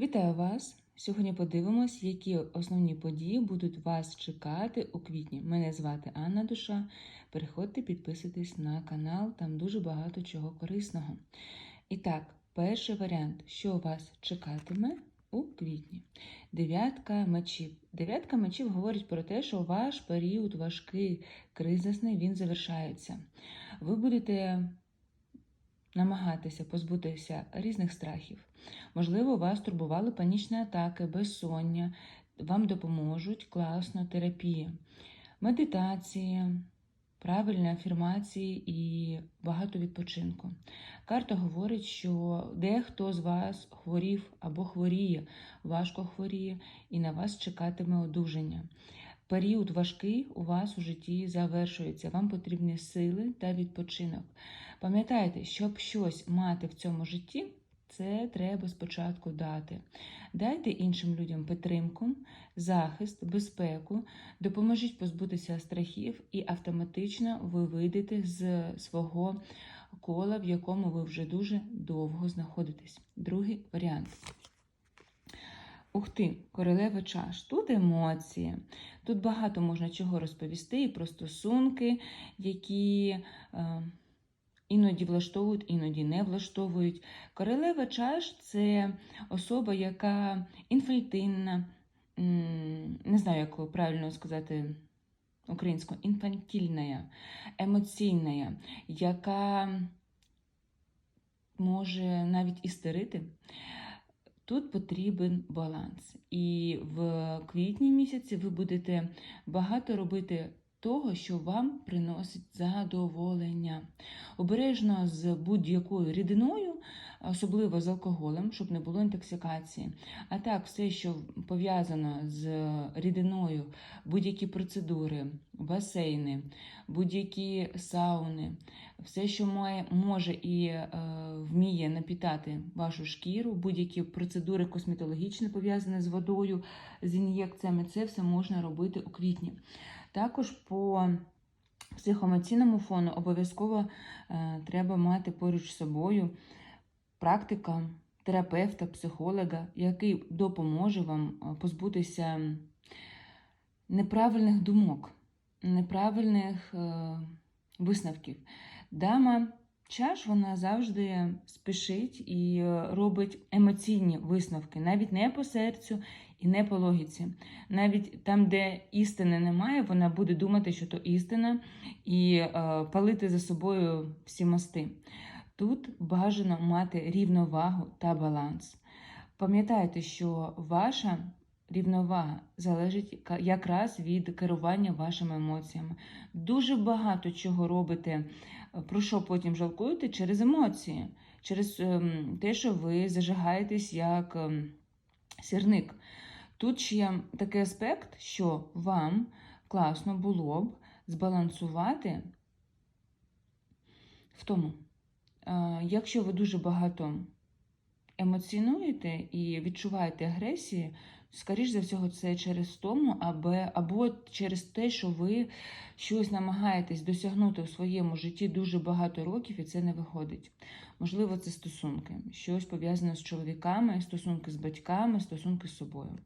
Вітаю вас! Сьогодні подивимось, які основні події будуть вас чекати у квітні. Мене звати Анна Душа. Переходьте, підписуйтесь на канал, там дуже багато чого корисного. І так, перший варіант, що вас чекатиме у квітні. Дев'ятка мечів. Дев'ятка мечів говорить про те, що ваш період важкий, кризисний, він завершається. Ви будете намагатися позбутися різних страхів. Можливо, вас турбували панічні атаки, безсоння, вам допоможуть класно терапія, медитації, правильні афірмації і багато відпочинку. Карта говорить, що дехто з вас хворів або хворіє, важко хворіє, і на вас чекатиме одужання. Період важкий у вас у житті завершується. Вам потрібні сили та відпочинок. Пам'ятайте, щоб щось мати в цьому житті, це треба спочатку дати. Дайте іншим людям підтримку, захист, безпеку, допоможіть позбутися страхів, і автоматично ви вийдете з свого кола, в якому ви вже дуже довго знаходитесь. Другий варіант. Ух ти, королева чаш. Тут емоції. Тут багато можна чого розповісти і про стосунки, які е, іноді влаштовують, іноді не влаштовують. Королева чаш це особа, яка інфантильна, не знаю, як правильно сказати українською, інфантільна, емоційна, яка може навіть істерити. Тут потрібен баланс. І в квітні місяці ви будете багато робити того, що вам приносить задоволення. Обережно з будь-якою рідиною, особливо з алкоголем, щоб не було інтоксикації. А так, все, що пов'язано з рідиною, будь-які процедури, басейни, будь-які сауни, все, що має, може і е, вміє напітати вашу шкіру, будь-які процедури косметологічні пов'язані з водою, з ін'єкціями, це все можна робити у квітні. Також по психоемоційному фону обов'язково е, треба мати поруч з собою практика терапевта, психолога, який допоможе вам е, позбутися неправильних думок, неправильних е, висновків. Дама чаш вона завжди спішить і робить емоційні висновки, навіть не по серцю і не по логіці. Навіть там, де істини немає, вона буде думати, що то істина, і е, палити за собою всі мости. Тут бажано мати рівновагу та баланс. Пам'ятайте, що ваша рівновага залежить якраз від керування вашими емоціями. Дуже багато чого робите, про що потім жалкуєте через емоції, через ем, те, що ви зажигаєтесь як ем, сірник. Тут ще такий аспект, що вам класно було б збалансувати в тому, якщо ви дуже багато емоціонуєте і відчуваєте агресії, скоріш за всього, це через тому, або, або через те, що ви щось намагаєтесь досягнути у своєму житті дуже багато років, і це не виходить. Можливо, це стосунки, щось пов'язане з чоловіками, стосунки з батьками, стосунки з собою.